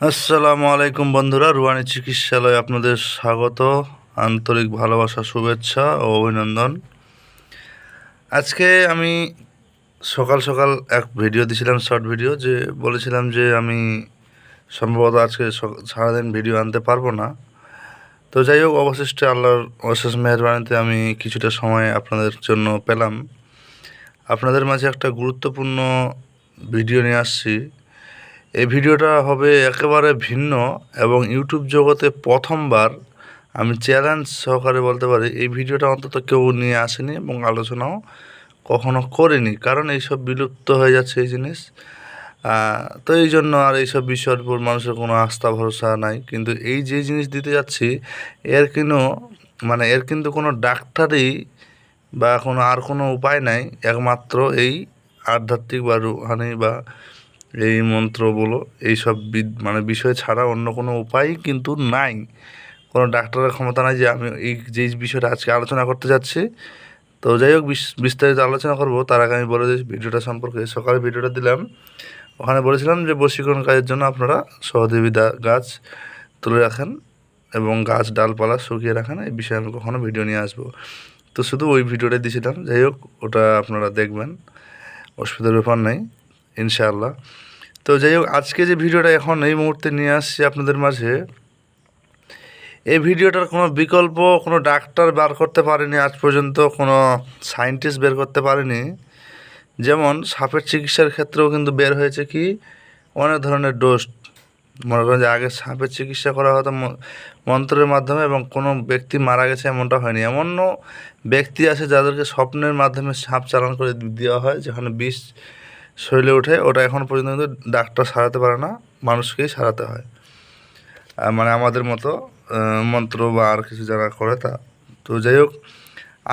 আসসালামু আলাইকুম বন্ধুরা, রুয়ানি চিকিৎসালয়ে আপনাদের স্বাগত। আন্তরিক ভালোবাসা, শুভেচ্ছা ও অভিনন্দন। আজকে আমি সকাল সকাল এক ভিডিও দিয়েছিলাম, শর্ট ভিডিও, যে বলেছিলাম যে আমি সম্ভবত আজকে সারাদিন ভিডিও আনতে পারব না। তো যাই হোক, অবশিষ্টে আল্লাহর অশেষ মেহরবানিতে আমি কিছুটা সময় আপনাদের জন্য পেলাম। আপনাদের মাঝে একটা গুরুত্বপূর্ণ ভিডিও নিয়ে আসছি। এই ভিডিওটা হবে একেবারে ভিন্ন এবং ইউটিউব জগতে প্রথমবার আমি চ্যালেঞ্জ সহকারে বলতে পারি, এই ভিডিওটা অন্তত কেউ নিয়ে আসেনি এবং আলোচনাও কখনো করেনি। কারণ এইসব বিলুপ্ত হয়ে যাচ্ছে এই জিনিস। তো এই জন্য আর এইসব বিষয়ের উপর মানুষের কোনো আস্থা, ভরসা নাই। কিন্তু এই যে জিনিস দিতে যাচ্ছি, এর কিন্তু মানে এর কিন্তু কোনো ডাক্তারই বা কোনো আর কোনো উপায় নাই। একমাত্র এই আধ্যাত্মিক বা রুহানি বা এই মন্ত্র বলো এইসব মানে বিষয় ছাড়া অন্য কোনো উপায় কিন্তু নাই। কোনো ডাক্তারের ক্ষমতা নাই যে আমি এই যে বিষয়টা আজকে আলোচনা করতে যাচ্ছি। তো যাই হোক বিস্তারিত আলোচনা করব। তার আগে আমি বলে দিই, ভিডিওটা সম্পর্কে সকালে ভিডিওটা দিলাম। ওখানে বলেছিলাম যে বশীকরণ কাজের জন্য আপনারা সহদেবিতা গাছ তুলে রাখেন এবং গাছ ডালপালা শুকিয়ে রাখেন। এই বিষয়ে আমি কখনও ভিডিও নিয়ে আসব। তো শুধু ওই ভিডিওটাই দিয়েছিলাম যাই হোক, ওটা আপনারা দেখবেন। অসুবিধার ব্যাপার নেই, ইনশাআল্লাহ। তো যাই হোক আজকে যে ভিডিওটা এখন এই মুহূর্তে নিয়ে আসছি আপনাদের মাঝে, এই ভিডিওটার কোনো বিকল্প, কোনো ডাক্তার বার করতে পারেনি, আজ পর্যন্ত কোনো সায়েন্টিস্ট বের করতে পারেনি। যেমন, সাপের চিকিৎসার ক্ষেত্রেও কিন্তু বের হয়েছে কি, অনেক ধরনের ডোজ মনে করেন যে আগে সাপের চিকিৎসা করা হতো মন্ত্রের মাধ্যমে এবং কোনো ব্যক্তি মারা গেছে এমনটা হয়নি। এমনও ব্যক্তি আছে যাদেরকে স্বপ্নের মাধ্যমে সাপ চালান করে দেওয়া হয়, যেখানে বিষ শরীরে ওঠে ওটা এখন পর্যন্ত কিন্তু ডাক্তার সারাতে পারে না, মানুষকেই সারাতে হয়। মানে আমাদের মতো মন্ত্র বা আর কিছু যারা করে তা। তো যাই হোক,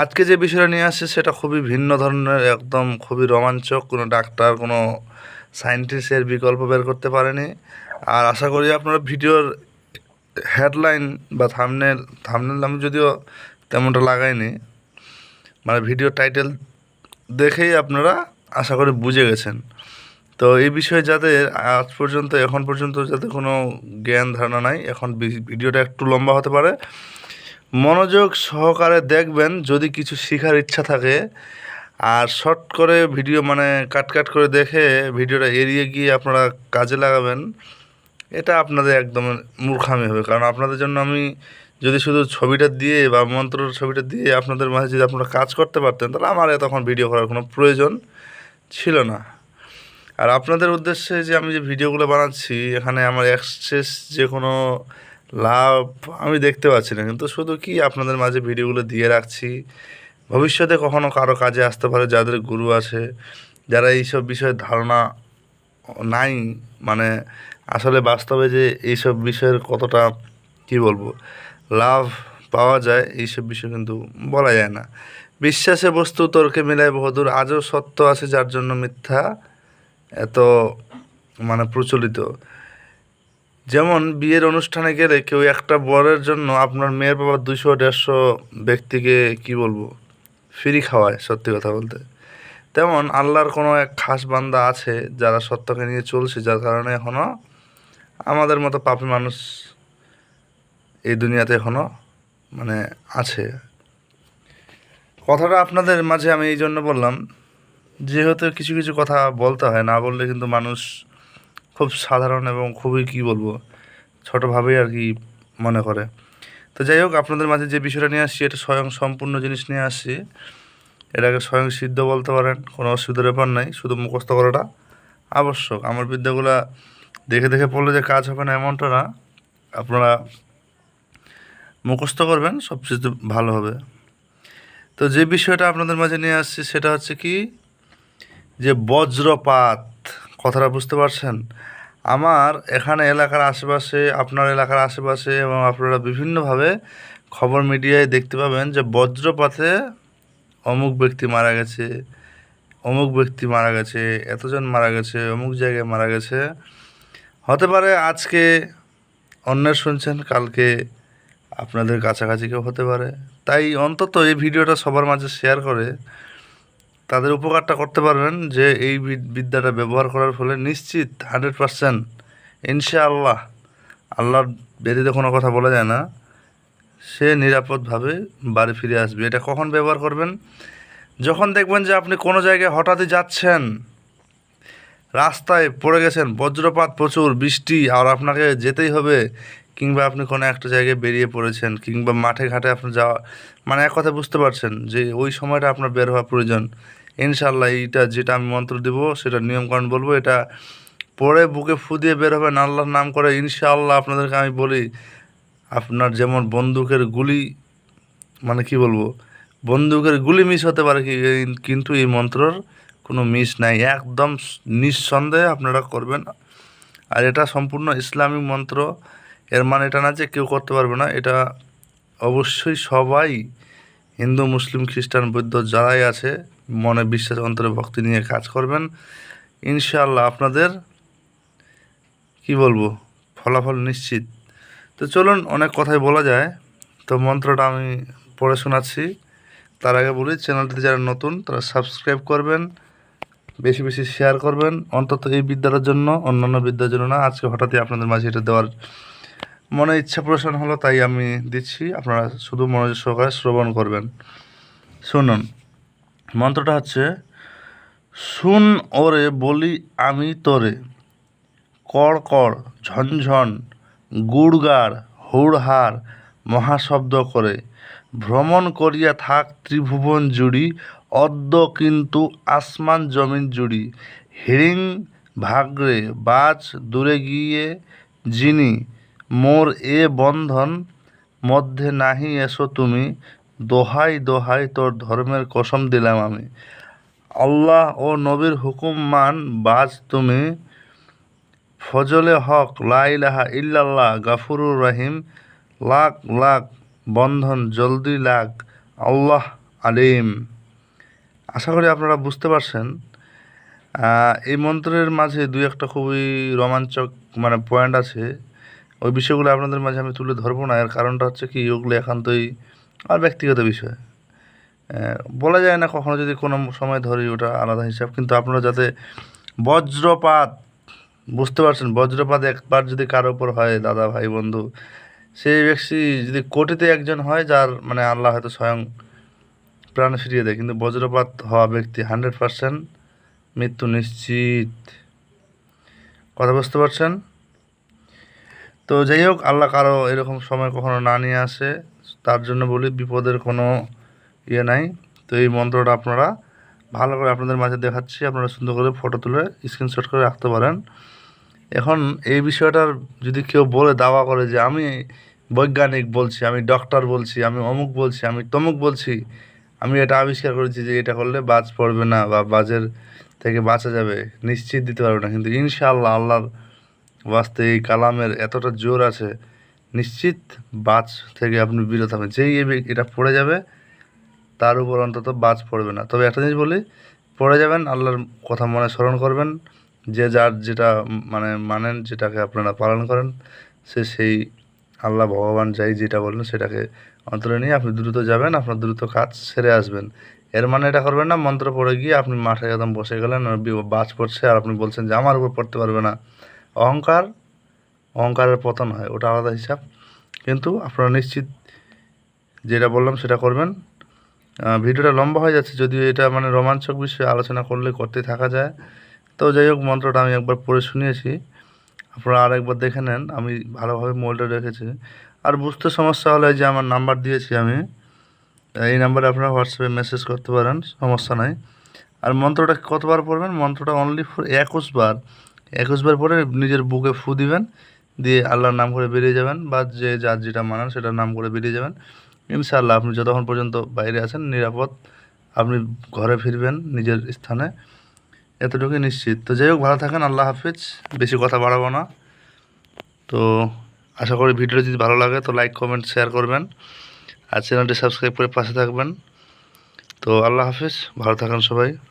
আজকে যে বিষয়টা নিয়ে আসছে সেটা খুবই ভিন্ন ধরনের, একদম খুবই রোমাঞ্চক। কোনো ডাক্তার, কোনো সায়েন্টিস্টের বিকল্প বের করতে পারেনি। আর আশা করি আপনারা ভিডিওর হেডলাইন বা থামনেল থামনেল আমি যদিও তেমনটা লাগাইনি মানে ভিডিও টাইটেল দেখেই আপনারা আশা করি বুঝে গেছেন। তো এই বিষয়ে যাদের আজ পর্যন্ত, এখন পর্যন্ত যাতে কোনো জ্ঞান ধারণা নাই, এখন ভিডিওটা একটু লম্বা হতে পারে। মনোযোগ সহকারে দেখবেন যদি কিছু শেখার ইচ্ছা থাকে। আর শর্ট করে ভিডিও মানে কাট কাট করে দেখে ভিডিওটা এড়িয়ে গিয়ে আপনারা কাজে লাগাবেন, এটা আপনাদের একদম মূর্খামি হবে। কারণ আপনাদের জন্য আমি যদি শুধু ছবিটা দিয়ে বা মন্ত্রের ছবিটা দিয়ে আপনাদের মাঝে যদি আপনারা কাজ করতে পারতেন, তাহলে আমার তখন ভিডিও করার কোনো প্রয়োজন ছিল না। আর আপনাদের উদ্দেশ্যে যে আমি যে ভিডিওগুলো বানাচ্ছি, এখানে আমার এক্সেস যে কোনো লাভ আমি দেখতে পাচ্ছি না। কিন্তু শুধু কি আপনাদের মাঝে ভিডিওগুলো দিয়ে রাখছি, ভবিষ্যতে কখনো কারও কাজে আসতে পারে যাদের গুরু আছে, যারা এইসব বিষয়ে ধারণা নাই মানে আসলে বাস্তবে যে এইসব বিষয়ের কতটা, কি বলব, লাভ পাওয়া যায়, এইসব বিষয় কিন্তু বলা যায় না। বিশ্বাসে বস্তু তর্কে মিলায় বহুদূর। আজও সত্য আছে যার জন্য মিথ্যা এত মানে প্রচলিত। যেমন বিয়ের অনুষ্ঠানে গেলে কেউ একটা বরের জন্য আপনার মেয়ের বাবা দুশো দেড়শো ব্যক্তিকে কি বলব? ফ্রি খাওয়ায়, সত্যি কথা বলতে। তেমন আল্লাহর কোনো এক খাস বান্দা আছে যারা সত্যকে নিয়ে চলছে, যার কারণে এখনও আমাদের মতো পাপী মানুষ এই দুনিয়াতে এখনও মানে আছে। কথাটা আপনাদের মাঝে আমি এই জন্য বললাম, যেহেতু কিছু কিছু কথা বলতে হয়, না বললে কিন্তু মানুষ খুব সাধারণ এবং খুবই, কি বলব ছোটোভাবেই আর কি মনে করে। তো যাই হোক, আপনাদের মাঝে যে বিষয়টা নিয়ে আসছি, এটা স্বয়ং সম্পূর্ণ জিনিস নিয়ে আসছি। এটাকে স্বয়ং সিদ্ধ বলতে পারেন, কোনো অসুবিধার ব্যাপার নাই, শুধু মুখস্থ করাটা আবশ্যক। আমার বিদ্যাগুলা দেখে দেখে পড়লে যে কাজ হবে না এমনটা না। আপনারা মুখস্থ করবেন সব কিছু ভালো হবে। তো যে বিষয়টা আপনাদের মাঝে নিয়ে আসছি সেটা হচ্ছে কি? যে বজ্রপাত, কথাটা বুঝতে পারছেন? আমার এখানে এলাকার আশেপাশে, আপনার এলাকার আশেপাশে এবং আপনারা বিভিন্নভাবে খবর মিডিয়ায় দেখতে পাবেন যে বজ্রপাতে অমুক ব্যক্তি মারা গেছে, অমুক ব্যক্তি মারা গেছে, এতজন মারা গেছে, অমুক জায়গায় মারা গেছে। হতে পারে আজকে অন্যের শুনছেন, কালকে আপনাদের কাছাকাছি কেউ হতে পারে। তাই অন্তত এই ভিডিওটা সবার মাঝে শেয়ার করে তাদের উপকারটা করতে পারবেন যে এই বিদ্যাটা ব্যবহার করার ফলে নিশ্চিত হান্ড্রেড পারসেন্ট ইনশাআল্লাহ আল্লাহর ব্যতীত কোনো কথা বলা যায় না, সে নিরাপদভাবে বাড়ি ফিরে আসবে। এটা কখন ব্যবহার করবেন? যখন দেখবেন যে আপনি কোনো জায়গায় হঠাৎই যাচ্ছেন, রাস্তায় পড়ে গেছেন, বজ্রপাত প্রচুর, বৃষ্টি, আর আপনাকে যেতেই হবে কিংবা আপনি কোনো একটা জায়গায় বেরিয়ে পড়েছেন, কিংবা মাঠে ঘাটে আপনি যাওয়া মানে এক কথা বুঝতে পারছেন যে ওই সময়টা আপনার বের হওয়া প্রয়োজন। ইনশাল্লাহ এইটা যেটা আমি মন্ত্র দেব, সেটা নিয়মকানুন বলব, এটা পরে বুকে ফু দিয়ে বের হবেন, আল্লাহর নাম করে ইনশাআল্লাহ আপনাদেরকে আমি বলি, আপনার যেমন বন্দুকের গুলি মানে কি বলব, বন্দুকের গুলি মিস হতে পারে কি কিন্তু এই মন্ত্রর কোনো মিস নাই, একদম নিঃসন্দেহে আপনারা করবেন। আর এটা সম্পূর্ণ ইসলামিক মন্ত্র এর মানে এটা না যে কেউ করতে পারবে না, এটা অবশ্যই সবাই হিন্দু, মুসলিম, খ্রিস্টান, বৌদ্ধ যারাই আছে, মনে বিশ্বাস, অন্তরে ভক্তি নিয়ে কাজ করবেন। ইনশাআল্লাহ আপনাদের, কি বলব, ফলাফল নিশ্চিত। তো চলুন, অনেক কথাই বলা যায়। তো মন্ত্রটা আমি পড়ে শোনাচ্ছি। তার আগে বলি, চ্যানেলটিতে যারা নতুন, তারা সাবস্ক্রাইব করবেন, বেশি বেশি শেয়ার করবেন। অন্তত এই বিদ্যার জন্য, অন্যান্য বিদ্যার জন্য না, আজকে হঠাৎই আপনাদের মাঝে এটা দেওয়ার মনে ইচ্ছা পোষণ হলো, তাই আমি দিচ্ছি। আপনারা শুধু মনোযোগ সহকারে শ্রবণ করবেন। শুনুন, মন্ত্রটা হচ্ছে, শুন ওরে, বলি আমি তোরে। কড় কড় ঝনঝন গুড়গাড় হুড়হাড় মহাশব্দ করে। ভ্রমণ করিয়া থাক ত্রিভুবন জুড়ি, অদ্য কিন্তু আসমান জমিন জুড়ি। হিড়িং ভাগ্রে বাজ দূরে গিয়ে যিনি মোর এ বন্ধন মধ্যে নাহি এসো তুমি, দোহাই দোহাই তোর ধর্মের কসম দিলাম আমি। আল্লাহ ও নবীর হুকুম মান বাজ তুমি। ফজলে হক, লা ইলাহা ইল্লাল্লাহ, গাফুরুর রহিম। লাখ লাখ বন্ধন, জলদি লাগ আল্লাহ আলিম। আশা করি আপনারা বুঝতে পারছেন। এই মন্ত্রের মাঝে দুই একটা খুবই রোমাঞ্চক মানে পয়েন্ট আছে। ওই বিষয়গুলো আপনাদের মাঝে আমি তুলে ধরবো না। এর কারণটা হচ্ছে কি, ওগুলো একান্তই আর ব্যক্তিগত বিষয়। বলা যায় না কখনো যদি কোনো সময় ধরি ওটা আলাদা হিসাব, কিন্তু আপনারা যাতে বজ্রপাত, বুঝতে পারছেন, বজ্রপাত একবার যদি কারও ওপর হয়, দাদা, ভাই, বন্ধু, সেই ব্যক্তি যদি কোটিতে একজন হয়, যার মানে আল্লাহ হয়তো স্বয়ং প্রাণ ফিরিয়ে দেয়, কিন্তু বজ্রপাত হওয়া ব্যক্তি হান্ড্রেড পারসেন্ট মৃত্যু নিশ্চিত। কথা বুঝতে পারছেন? তো যাই হোক, আল্লাহ কারও এরকম সময় কখনো না নিয়ে আসে। তার জন্য বলি, বিপদের কোনো ইয়ে নাই। তো এই মন্ত্রটা আপনারা ভালো করে আপনাদের মাঝে দেখাচ্ছি। আপনারা সুন্দর করে ফটো তুলে স্ক্রিনশট করে রাখতে পারেন। এখন এই বিষয়টার যদি কেউ বলে, দাওয়া করে যে, আমি বৈজ্ঞানিক বলছি, আমি ডক্টর বলছি, আমি অমুক বলছি, আমি তমুক বলছি, আমি এটা আবিষ্কার করেছি যে, এটা করলে বাজ পড়বে না বা বাজের থেকে বাঁচা যাবে। নিশ্চিত দিতে পারবে না। কিন্তু ইনশাআল্লাহ আল্লাহর বাস্তে এই কালামের এতটা জোর আছে, নিশ্চিত বাজ থেকে আপনি বিরত হবেন। যেই এটা পড়ে যাবে, তার উপর অন্তত বাজ পড়বে না। তবে একটা জিনিস বলি, পড়ে যাবেন, আল্লাহর কথা মনে স্মরণ করবেন, যে যার যেটা মানে মানেন, যেটাকে আপনারা পালন করেন, সে সেই আল্লাহ ভগবান যাই যেটা বললেন সেটাকে অন্তরে নিয়ে আপনি দ্রুত যাবেন, আপনার দ্রুত কাজ সেরে আসবেন। এর মানে এটা করবেন না, মন্ত্র পড়ে গিয়ে আপনি মাঠে একদম বসে গেলেন বাজ পড়ছে, আর আপনি বলছেন যে আমার উপর পড়তে পারবে না। অহংকার, অহংকারের পতন হয়, ওটা আলাদা হিসাব। কিন্তু আপনারা নিশ্চিত যেটা বললাম সেটা করবেন। ভিডিওটা লম্বা হয়ে যাচ্ছে, যদিও এটা মানে রোমাঞ্চক বিষয়ে, আলোচনা করলে করতে থাকা যায়। তো যাই হোক, মন্ত্রটা আমি একবার পড়ে শুনিয়েছি। আপনারা আরেকবার দেখে নেন, আমি ভালোভাবে মোবাইলটা রেখেছি। আর বুঝতে সমস্যা হলে যে আমার নাম্বার দিয়েছি আমি, এই নাম্বারে আপনারা হোয়াটসঅ্যাপে মেসেজ করতে পারেন, সমস্যা নাই। আর মন্ত্রটা কতবার পড়বেন? মন্ত্রটা অনলি ফর একুশ বার। একুশ বার পরে নিজের বুকে ফু দিবেন, দিয়ে আল্লাহর নাম করে বেরিয়ে যাবেন, বা যে যার যেটা মানান সেটার নাম করে বেরিয়ে যাবেন। ইনশাআল্লাহ আপনি যতক্ষণ পর্যন্ত বাইরে আছেন, নিরাপদ, আপনি ঘরে ফিরবেন নিজের স্থানে। এতটুকুই নিশ্চিত। তো যাই হোক, ভালো থাকেন, আল্লাহ হাফিজ। বেশি কথা বাড়াবো না। তো আশা করি ভিডিও যদি ভালো লাগে, তো লাইক, কমেন্ট, শেয়ার করবেন। আর চ্যানেলটি সাবস্ক্রাইব করে পাশে থাকবেন। তো আল্লাহ হাফিজ, ভালো থাকেন সবাই।